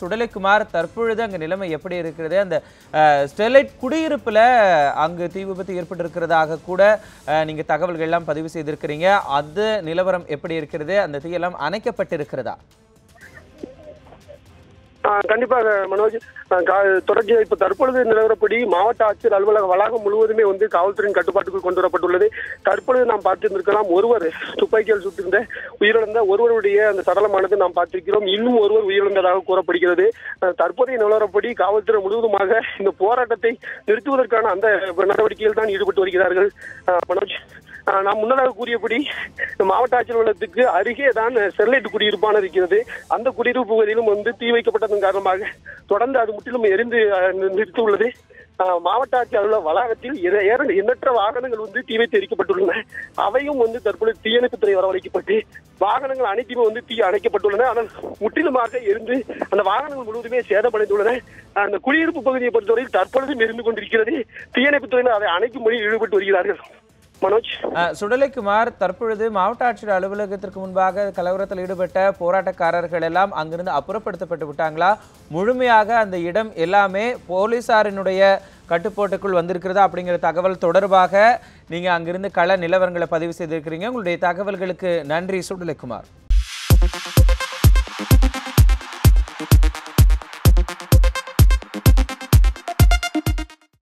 சுடலைக்குமார் தற்பொழுது அங்கே நிலைமை எப்படி இருக்கிறது? அந்த ஸ்டெர்லைட் குடியிருப்புல அங்கு தீ விபத்து ஏற்பட்டிருக்கிறதாக கூட நீங்கள் நீங்க தகவல்கள் எல்லாம் பதிவு செய்திருக்கிறீங்க. அது நிலவரம் எப்படி இருக்கிறது? அந்த தீயெல்லாம் அணைக்கப்பட்டிருக்கிறதா? கண்டிப்பாக மனோஜ். தொடர்ச்சி கா- இப்ப தற்பொழுது நிலவரப்படி மாவட்ட ஆட்சியர் அலுவலக வளாகம் முழுவதுமே வந்து காவல்துறையின் கட்டுப்பாட்டுக்குள் கொண்டு வரப்பட்டுள்ளது தற்பொழுது நாம் பார்த்திருந்திருக்கலாம் ஒருவர் துப்பாக்கியால் சுட்டிருந்த உயிரிழந்த ஒருவருடைய அந்த சடலமானது நாம் பார்த்திருக்கிறோம். இன்னும் ஒருவர் உயிரிழந்ததாக கூறப்படுகிறது. தற்போதைய நிலவரப்படி காவல்துறை முழுவதுமாக இந்த போராட்டத்தை நிறுத்துவதற்கான அந்த நடவடிக்கையில் தான் ஈடுபட்டு வருகிறார்கள். மனோஜ். நான் முன்னதாக கூறியபடி மாவட்ட ஆட்சியர் அலுவலகத்துக்கு அருகே தான் ஸ்டெர்லைட் குடியிருப்பான இருக்கிறது. அந்த குடியிருப்பு பகுதியிலும் வந்து தீ வைக்கப்பட்டதன் காரணமாக தொடர்ந்து அது முற்றிலும் எரிந்து நிறுத்தி உள்ளது நிறுத்தியுள்ளது. மாவட்ட ஆட்சியர் அலுவலக வளாகத்தில் ஏற- எண்ணற்ற வாகனங்கள் வந்து தீ வைத்து எரிக்கப்பட்டுள்ளன. அவையும் வந்து தற்பொழுது தீயணைப்புத்துறை வரவழைக்கப்பட்டு வாகனங்கள் அனைத்துமே வந்து தீ அணைக்கப்பட்டுள்ளன. ஆனால் முற்றிலுமாக இருந்து அந்த வாகனங்கள் முழுவதுமே சேதமடைந்துள்ளன. அந்த குடியிருப்பு பகுதியை பொறுத்தவரையில் தற்பொழுதும் எரிந்து கொண்டிருக்கிறது. தீயணைப்புத்துறையினர் அதை அணைக்கும் பணியில் ஈடுபட்டு வருகிறார்கள். மனோஜ். சுடலைக்குமார் தற்பொழுது மாவட்ட ஆட்சியர் அலுவலகத்திற்கு முன்பாக கலவரத்தில் ஈடுபட்ட போராட்டக்காரர்கள் எல்லாம் அங்கிருந்து அப்புறப்படுத்தப்பட்டு விட்டாங்களா? முழுமையாக அந்த இடம் எல்லாமே போலீசாரினுடைய கட்டுப்பாட்டுக்குள் வந்திருக்கிறதா அப்படிங்கிற தகவல் தொடர்பாக நீங்க அங்கிருந்து கள நிலவரங்களை பதிவு செய்திருக்கிறீங்க. உங்களுடைய தகவல்களுக்கு நன்றி சுடலைக்குமார்.